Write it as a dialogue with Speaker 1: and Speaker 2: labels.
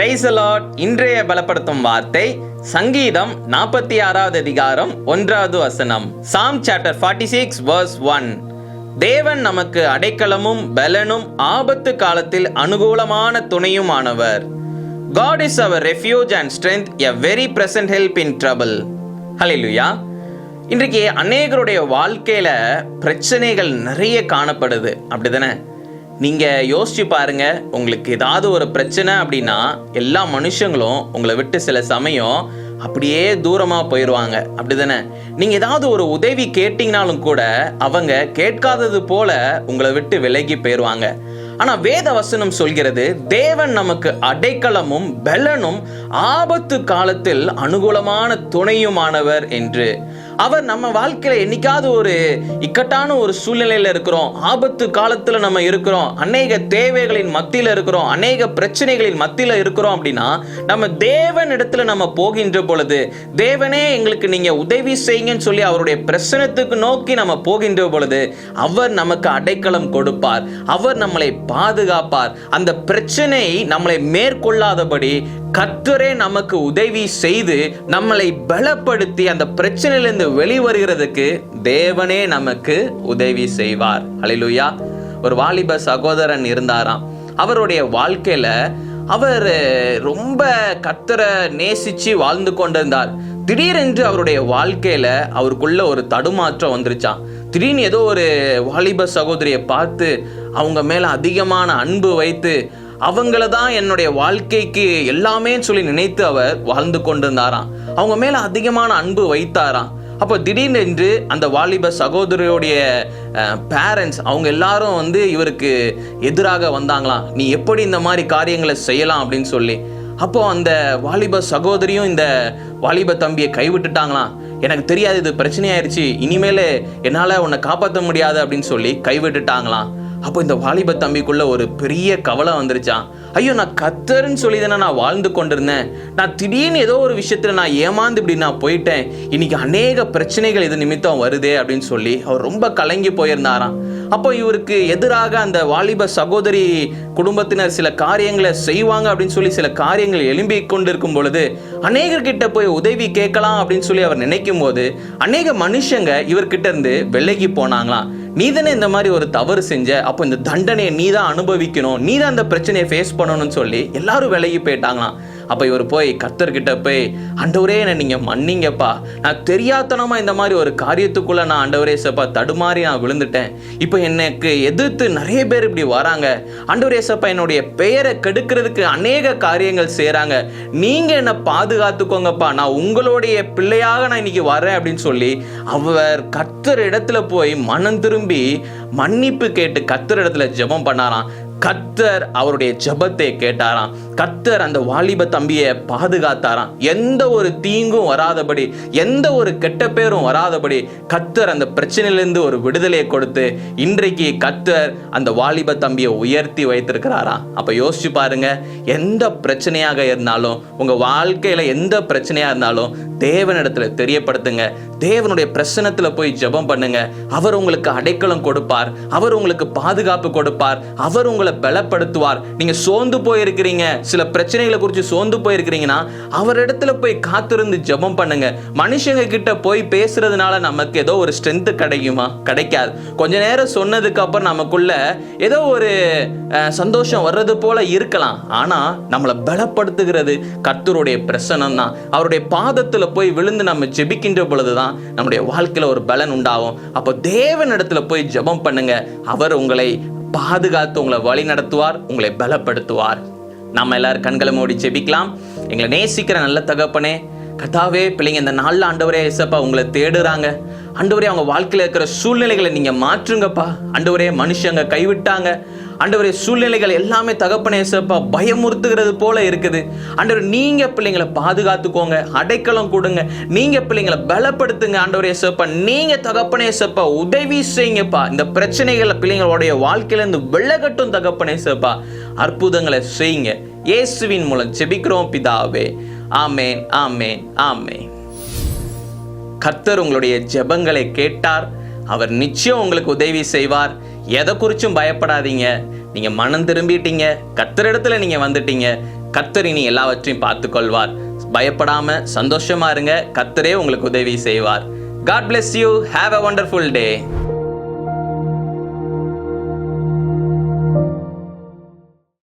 Speaker 1: Price இன்றைய பலப்படுத்தும் வார்த்தை சங்கீதம் நாற்பத்தி ஆறாவது அதிகாரம் ஒன்றாவது வசனம். Psalm chapter forty six verse one தேவன் நமக்கு அடைக்கலமும் பலனும் ஆபத்து காலத்தில் அனுகூலமான துணையுமானவர். God is our refuge and strength a very present help in trouble hallelujah இன்றைக்கு அநேகருடைய வாழ்க்கையில பிரச்சனைகள் நிறைய காணப்படுது. அப்படிதானே? நீங்கள் யோசிச்சு பாருங்க உங்களுக்கு ஏதாவது ஒரு பிரச்சனை அப்படின்னா எல்லா மனுஷங்களும் உங்களை விட்டு சில சமயம் அப்படியே தூரமாக போயிடுவாங்க அப்படிதானே? நீங்கள் ஏதாவது ஒரு உதவி கேட்டிங்கனாலும் கூட அவங்க கேட்காதது போல உங்களை விட்டு விலகி போயிடுவாங்க ஆனால் வேத வசனம் சொல்கிறது தேவன் நமக்கு அடைக்கலமும் பலனும் ஆபத்து காலத்தில் அனுகூலமான துணையுமானவர் என்று. அவர் நம்ம வாழ்க்கையில என்னைக்காவது ஒரு இக்கட்டான ஒரு சூழ்நிலையில இருக்கிறோம். ஆபத்து காலத்துல நம்ம இருக்கிறோம். அநேக தேவைகளின் மத்தியில இருக்கிறோம். அநேக பிரச்சனைகளின் மத்தியில இருக்கிறோம் அப்படின்னா நம்ம தேவன் இடத்துல நம்ம போகின்ற பொழுது தேவனே எங்களுக்கு நீங்க உதவி செய்யுங்கன்னு சொல்லி அவருடைய பிரசனத்துக்கு நோக்கி நம்ம போகின்ற பொழுது அவர் நமக்கு அடைக்கலம் கொடுப்பார். அவர் நம்மளை பாதுகாப்பார். அந்த பிரச்சனை நம்மளை மேற்கொள்ளாதபடி கர்த்தரே நமக்கு உதவி செய்து நம்மளை பலப்படுத்தி அந்த பிரச்சனையிலிருந்து வெளிவருகிறதுக்கு தேவனே நமக்கு உதவி செய்வார். ஹalleluya. ஒரு வாலிப சகோதரன் இருந்தாராம். அவருடைய வாழ்க்கையில அவர் ரொம்ப கத்தரை நேசிச்சு வாழ்ந்து கொண்டிருந்தார். திடீரென்று அவருடைய வாழ்க்கையில அவருக்குள்ள ஒரு தடுமாற்றம் வந்துருச்சான் திடீர்னு ஏதோ ஒரு வாலிப சகோதரியை பார்த்து அவங்க மேல அதிகமான அன்பு வைத்து அவங்கள தான் என்னுடைய வாழ்க்கைக்கு எல்லாமே சொல்லி நினைத்து அவர் வாழ்ந்து கொண்டிருந்தாராம். அவங்க மேல அதிகமான அன்பு வைத்தாராம். அப்போ திடீர்னு அந்த வாலிப சகோதரியோடைய பேரண்ட்ஸ் அவங்க எல்லாரும் வந்து இவருக்கு எதிராக வந்தாங்களாம். நீ எப்படி இந்த மாதிரி காரியங்களை செய்யலாம்? அப்படின்னு சொல்லி. அப்போ அந்த வாலிப சகோதரியும் இந்த வாலிப தம்பியை கைவிட்டுட்டாங்களாம். எனக்கு தெரியாது இது பிரச்சனையாயிருச்சு. இனிமேல் என்னால் உன்னை காப்பாற்ற முடியாது அப்படின்னு சொல்லி கைவிட்டுட்டாங்களாம். அப்போ இந்த வாலிப தம்பிக்குள்ள ஒரு பெரிய கவலை வந்துருச்சான் ஐயோ நான் கத்தர்ன்னு சொல்லி தானே நான் வாழ்ந்து கொண்டிருந்தேன். நான் திடீர்னு ஏதோ ஒரு விஷயத்துல நான் ஏமாந்து இப்படி நான் போயிட்டேன். இன்னைக்கு அநேக பிரச்சனைகள் இது நிமித்தம் வருதே அப்படின்னு சொல்லி அவர் ரொம்ப கலங்கி போயிருந்தாராம். அப்போ இவருக்கு எதிராக அந்த வாலிப சகோதரி குடும்பத்தினர் சில காரியங்களை செய்வாங்க அப்படின்னு சொல்லி சில காரியங்கள் எழும்பி கொண்டிருக்கும் பொழுது அநேகர்கிட்ட போய் உதவி கேட்கலாம் அப்படின்னு சொல்லி அவர் நினைக்கும் போது அநேக மனுஷங்க இவர்கிட்ட இருந்து விலகி போனாங்களாம். நீதானே இந்த மாதிரி ஒரு தவறு செஞ்ச அப்போ இந்த தண்டனையை நீ தான் அனுபவிக்கணும் நீ தான் அந்த பிரச்சனையை ஃபேஸ் பண்ணணும்னு சொல்லி எல்லாரும் விலகி போயிட்டாங்களாம். அப்போ இவர் போய் கர்த்தர்கிட்ட போய் ஆண்டவரே என்னை நீங்கள் மன்னிங்கப்பா. நான் தெரியாதனமாக இந்த மாதிரி ஒரு காரியத்துக்குள்ள நான் ஆண்டவரே சப்பா தடுமாறி நான் விழுந்துட்டேன். இப்போ எனக்கு எதிர்த்து நிறைய பேர் இப்படி வராங்க. ஆண்டவரே சப்பா என்னுடைய பெயரை கெடுக்கிறதுக்கு அநேக காரியங்கள் செய்கிறாங்க நீங்கள் என்னை பாதுகாத்துக்கோங்கப்பா. நான் உங்களுடைய பிள்ளையாக நான் இன்னைக்கு வரேன் அப்படின்னு சொல்லி அவர் கர்த்தர் இடத்துல போய் மனம் திரும்பி மன்னிப்பு கேட்டு கர்த்தர் இடத்துல ஜெபம் பண்ணாராம். கத்தர் அவருடைய ஜெபத்தை கேட்டாராம். கர்த்தர் அந்த வாலிப தம்பியை பாதுகாத்தாராம். எந்த ஒரு தீங்கும் வராதபடி எந்த ஒரு கெட்ட பேரும் வராதபடி கர்த்தர் அந்த பிரச்சனையிலிருந்து ஒரு விடுதலையை கொடுத்து இன்றைக்கு கர்த்தர் அந்த வாலிப தம்பியை உயர்த்தி வைத்திருக்கிறாராம். அப்போ யோசிச்சு பாருங்க எந்த பிரச்சனையாக இருந்தாலும் உங்கள் வாழ்க்கையில் எந்த பிரச்சனையாக இருந்தாலும் தேவனிடத்தில் தெரியப்படுத்துங்க. தேவனுடைய பிரசனத்தில் போய் ஜெபம் பண்ணுங்க. அவர் உங்களுக்கு அடைக்கலம் கொடுப்பார். அவர் உங்களுக்கு பாதுகாப்பு கொடுப்பார். அவர் உங்களை பலப்படுத்துவார். நீங்க சோர்ந்து போயிருக்கிறீங்க. சில பிரச்சனைகளை குறித்து சோர்ந்து போயிருக்கிறீங்கன்னா அவர் இடத்துல போய் காத்திருந்து ஜெபம் பண்ணுங்க. மனுஷங்க கிட்ட போய் பேசுறதுனால நமக்கு ஏதோ ஒரு ஸ்ட்ரென்த் கிடைக்குமா? கிடைக்காது. கொஞ்ச நேரம் சொன்னதுக்கு அப்புறம் நமக்குள்ள ஏதோ ஒரு சந்தோஷம் வர்றது போல இருக்கலாம். ஆனா நம்மளை பலப்படுத்துகிறது கர்த்தருடைய பிரசனம் தான் அவருடைய பாதத்துல போய் விழுந்து நம்ம ஜெபிக்கின்ற பொழுதுதான் தான் நம்முடைய வாழ்க்கையில் ஒரு பலன் உண்டாகும். அப்போ தேவன் இடத்துல போய் ஜபம் பண்ணுங்க. அவர் உங்களை பாதுகாத்து உங்களை வழி நடத்துவார் உங்களை பலப்படுத்துவார். நம்ம எல்லாரும் கண்களை மூடி ஜெபிக்கலாம். எங்களை நேசிக்கிற நல்ல தகப்பனே கதாவே பிள்ளைங்க இந்த நாளில் ஆண்டவரே இசப்பா உங்களை தேடுறாங்க. ஆண்டவரே அவங்க வாழ்க்கையில் இருக்கிற சூழ்நிலைகளை நீங்கள் மாற்றுங்கப்பா. ஆண்டவரே மனுஷங்க கைவிட்டாங்க. ஆண்டவரே சூழ்நிலைகள் எல்லாமே தகப்பனே இசப்பா பயமுறுத்துகிறது போல இருக்குது. ஆண்டவர் நீங்க பிள்ளைங்களை பாதுகாத்துக்கோங்க அடைக்கலம் கொடுங்க. நீங்க பிள்ளைங்களை பலப்படுத்துங்க ஆண்டவரே இசப்பா நீங்க தகப்பனே இசப்பா உதவி செய்யுங்கப்பா. இந்த பிரச்சனைகளை பிள்ளைங்களுடைய வாழ்க்கையிலேருந்து வெள்ளகட்டும் தகப்பனே இசப்பா அற்புதங்களை செய்யுங்க. இயேசுவின் மூலம் ஜெபிக்கிறோம் பிதாவே. ஆமேன் ஆமேன் ஆமேன். கர்த்தர் உங்களுடைய ஜெபங்களை கேட்டார். அவர் நிச்சயம் உங்களுக்கு உதவி செய்வார். எதை குறிச்சும் பயப்படாதீங்க. நீங்கள் மனம் திரும்பிட்டீங்க. இடத்துல நீங்கள் வந்துட்டீங்க. கத்தர் இனி எல்லாவற்றையும் பார்த்துக்கொள்வார். பயப்படாமல் சந்தோஷமாக இருங்க. கத்தரே உங்களுக்கு உதவி செய்வார். God bless you have a wonderful day